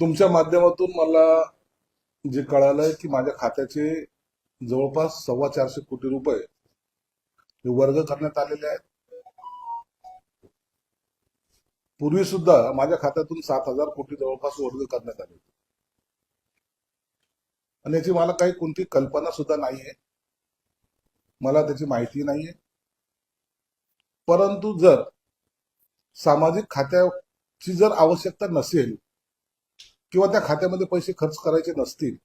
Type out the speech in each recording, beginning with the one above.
तुमच्या माध्यमातून मला जे कळालंय की माझ्या खात्याचे जवळपास सव्वा चारशे कोटी रुपये हे वर्ग करण्यात आलेले आहेत. पूर्वी सुद्धा माझ्या खात्यातून सात हजार कोटी जवळपास वर्ग करण्यात आले होते. आणि याची मला काही कोणती कल्पना सुद्धा नाहीये. मला त्याची माहिती नाहीये. परंतु जर सामाजिक खात्याची जर आवश्यकता नसेल किंवा त्या खात्यामध्ये पैसे खर्च करायचे नसतील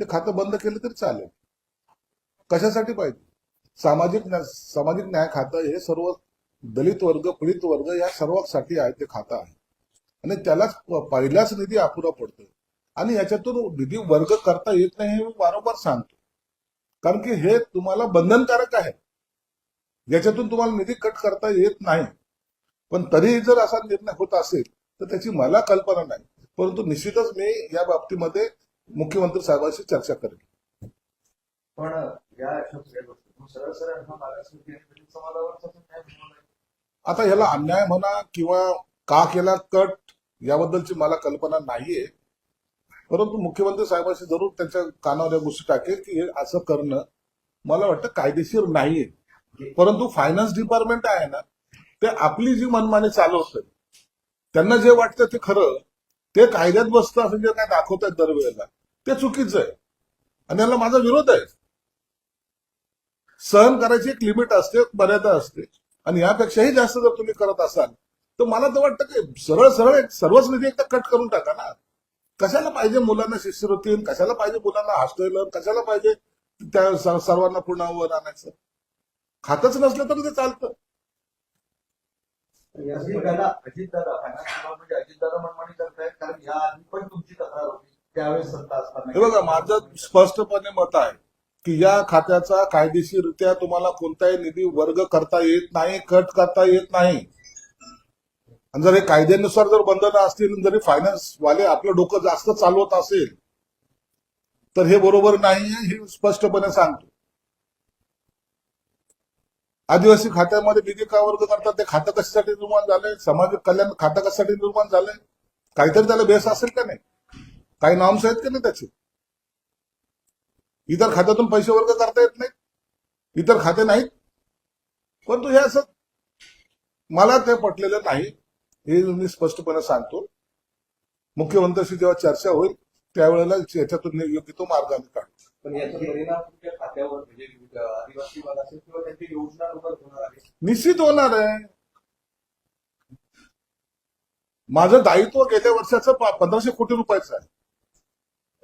ते खातं बंद केलं तरी चालेल. कशासाठी पाहिजे? सामाजिक न्याय सामाजिक न्याय खातं हे सर्व दलित वर्ग पीडित वर्ग या सर्वांसाठी आहे ते खातं आहे. आणि त्यालाच पहिलाच निधी अपुरा पडतोय. आणि याच्यातून निधी वर्ग करता येत नाही हे मी वारंवार सांगतो. कारण की हे तुम्हाला बंधनकारक आहे. याच्यातून तुम्हाला निधी कट करता येत नाही. पण तरीही जर असा निर्णय होत असेल तर त्याची मला कल्पना नाही. परंतु निश्चितच मी या बाबतीमध्ये मुख्यमंत्री साहेबांशी चर्चा करेन. पण या सरळ सरळ आता ह्याला अन्याय म्हणा किंवा का केला कट याबद्दलची मला कल्पना नाहीये. परंतु मुख्यमंत्री साहेबांशी जरूर त्यांच्या कानावर या गोष्टी टाकेल की हे असं करणं मला वाटतं कायदेशीर नाहीये. परंतु फायनान्स डिपार्टमेंट आहे ना ते आपली जी मनमानी चालवत त्यांना जे वाटतं ते खरं ते कायद्यात बसतं असं जे काय दाखवतात दरवेळेला ते चुकीचं आहे. आणि याला माझा विरोध आहे. सहन करायची एक लिमिट असते मर्यादा असते. आणि यापेक्षाही जास्त जर तुम्ही करत असाल तर मला तर वाटतं की सरळ सरळ एक सर्वच निधी एकदा कट करून टाका ना. कशाला पाहिजे मुलांना शिष्यवृत्ती कशाला पाहिजे मुलांना हॉस्टेल कशाला पाहिजे त्या सर्वांना पुन्हा वर आणायचं? खातच नसलं तरी ते चालतं. अजितदादा अजितदादा फायनान्स डिपार्टमेंट अजितदादा मनमानी करतायत कारण या आधी पण तुमची तक्रार होती त्यावेळेस सत्ता असताना हे बघा माझं स्पष्टपणे मत आहे की या खात्याचा कायदेशीररित्या तुम्हाला कोणताही निधी वर्ग करता येत नाही कट करता येत नाही. आणि जर हे कायद्यानुसार जर बंधनं असतील जरी फायनान्स वाले आपलं डोकं जास्त चालवत असेल तर हे बरोबर नाही हे स्पष्टपणे सांगतो. आदिवासी खात्यामध्ये निधी का वर्ग करतात? ते खातं कशासाठी निर्माण झालंय? सामाजिक कल्याण खातं कशासाठी निर्माण झालंय? काहीतरी त्याला बेस असेल का नाही? काही नॉर्म्स आहेत का नाही त्याचे? इतर खात्यातून पैसे वर्ग करता येत नाहीत. इतर खाते नाहीत. परंतु हे असं मला ते पटलेलं नाही. हे मी स्पष्टपणे सांगतो. मुख्यमंत्र्यांशी जेव्हा चर्चा होईल त्यावेळेला याच्यातून योग्य तो मार्ग आम्ही काढू. पण याचा परिणाम तुमच्या खात्यावर म्हणजे आदिवासी भाग असेल किंवा त्यांची योजनानुसार होणार आहे? निश्चित होणार आहे. माझं दायित्व गेल्या वर्षाचं पंधराशे कोटी रुपयाचं आहे.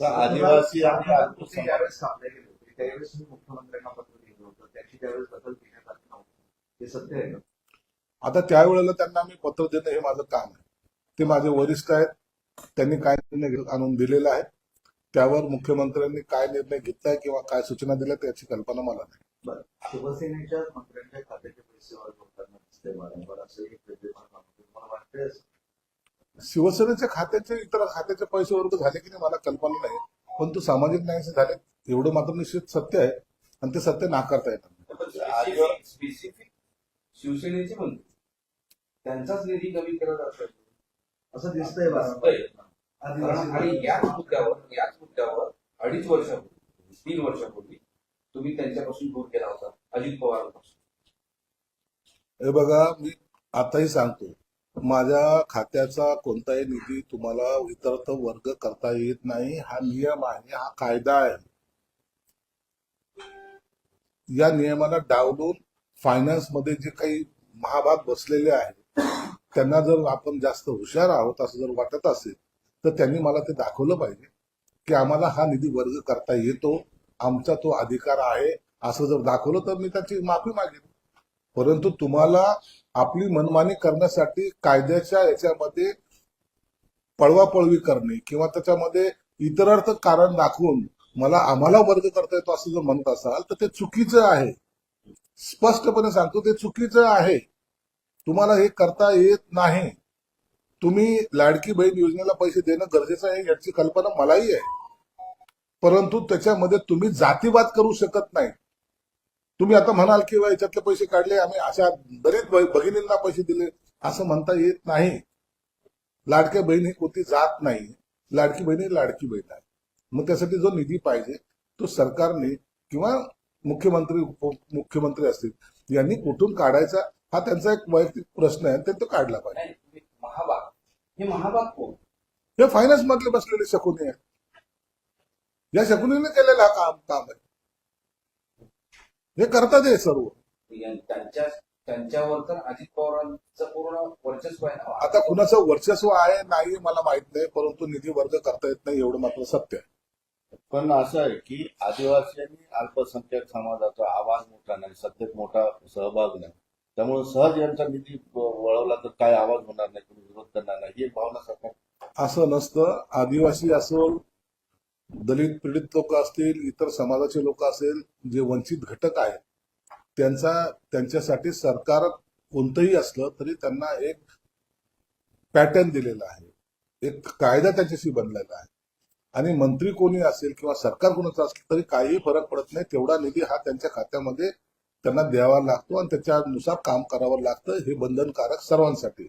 आदिवासी आणि तुम्ही ज्यावेळेस थांबले गेले होते त्यावेळेस तुम्ही मुख्यमंत्र्यांना पत्र लिहिलं होतं. त्याची त्यावेळेस दखल घेण्यात आली नव्हती. हे सत्य आहे का? आता त्यावेळेला त्यांना मी पत्र देणं हे माझं काम आहे. ते माझे वरिष्ठ आहेत. त्यांनी काय निर्णय आणून दिलेला आहे. त्यावर मुख्यमंत्र्यांनी काय निर्णय घेतलाय किंवा काय सूचना दिल्या त्याची कल्पना मला नाही. शिवसेनेच्या मंत्र्यांच्या खात्याचे पैसे वर्ग होताना दिसते वारंवार असं एक वेगळेपण जाणवते. मला वाटतंय असं. शिवसेनेच्या खात्याचे इतर खात्याचे पैसे वर्ग झाले की नाही मला कल्पना नाही. पण तो सामाजिक न्यायाचे झाले एवढं मात्र निश्चित सत्य आहे. आणि ते सत्य नाकारता नाही. स्पेसिफिक शिवसेनेचे त्यांचाच निधी कमी केला असं दिसतंय आणि याच मुद्द्यावर याच मुद्द्यावर अडीच वर्षापूर्वी तीन वर्षापूर्वी तुम्ही त्यांच्यापासून दूर केला होता अजित पवारांपासून. हे बघा मी आताही सांगतो माझ्या खात्याचा कोणताही निधी तुम्हाला इतरत्र वर्ग करता येत नाही. हा नियम आहे हा कायदा आहे. या नियमाला डावलून फायनान्समध्ये जे काही महाभाग बसलेले आहेत त्यांना जर आपण जास्त हुशार आहोत असं जर वाटत असेल तर त्यांनी मला ते दाखवलं पाहिजे की आम्हाला हा निधी वर्ग करता येतो. आमचा तो अधिकार आहे असं जर दाखवलं तर मी त्याची माफी मागेन. परंतु तुम्हाला आपली मनमानी करण्यासाठी कायद्याच्या याच्यामध्ये पळवापळवी करणे किंवा त्याच्यामध्ये इतरार्थ कारण दाखवून मला आम्हाला वर्ग करता येतो असं जर म्हणत असाल तर ते चुकीचं आहे. स्पष्टपणे सांगतो ते चुकीचं आहे. तुम्हाला हे करता येत नाही. तुम्ही लाडकी बहीण योजनेला पैसे देणं गरजेचं आहे याची कल्पना मलाही आहे. परंतु त्याच्यामध्ये तुम्ही जातीवाद करू शकत नाही. तुम्ही आता म्हणाल की "वा, याच्यातले पैसे काढले आम्ही अशा बरेच भगिनींना पैसे दिले. असं म्हणता येत नाही. लाडक्या बहीण ही कोणती जात नाही. लाडकी बहीण ही लाडकी बहीण आहे. मग त्यासाठी जो निधी पाहिजे तो सरकारने किंवा मुख्यमंत्री उपमुख्यमंत्री असतील यांनी कुठून काढायचा हा त्यांचा एक वैयक्तिक प्रश्न आहे ते तो काढला पाहिजे. महाबाग हे महाबाग कोण? हे फायनान्स मधले बसलेले शकुनी आहेत. या शकुनीने केलेलं हा काम काम आहे. हे करतात हे सर्व. त्यांच्या त्यांच्यावर तर अजित पवारांचं पूर्ण वर्चस्व आहे ना. आता कुणाचं वर्चस्व आहे नाही मला माहीत नाही परंतु निधी वर्ग करता येत नाही एवढं मात्र सत्य आहे. पण असं आहे की आदिवासी आणि अल्पसंख्याक समाजाचा आवाज मोठा नाही सत्तेत मोठा सहभाग नाही. त्यामुळे सहज यांचा निधी वळवला तर काय आवाज होणार नाही कोणी विरोध करणार नाही ही एक भावना सरकार असं नसतं. आदिवासी असो दलित पीडित लोक असतील इतर समाजाचे लोक असेल जे वंचित घटक आहेत त्यांचा त्यांच्यासाठी सरकार कोणतंही असलं तरी त्यांना एक पॅटर्न दिलेला आहे. एक कायदा त्यांच्याशी बनलेला आहे. आणि मंत्री कोणी असेल किंवा सरकार कोणाचं असेल तरी काहीही फरक पडत नाही. तेवढा निधी हा त्यांच्या खात्यामध्ये त्यांना द्यावा लागतो आणि त्याच्यानुसार काम करावं लागतं. हे बंधनकारक सर्वांसाठी.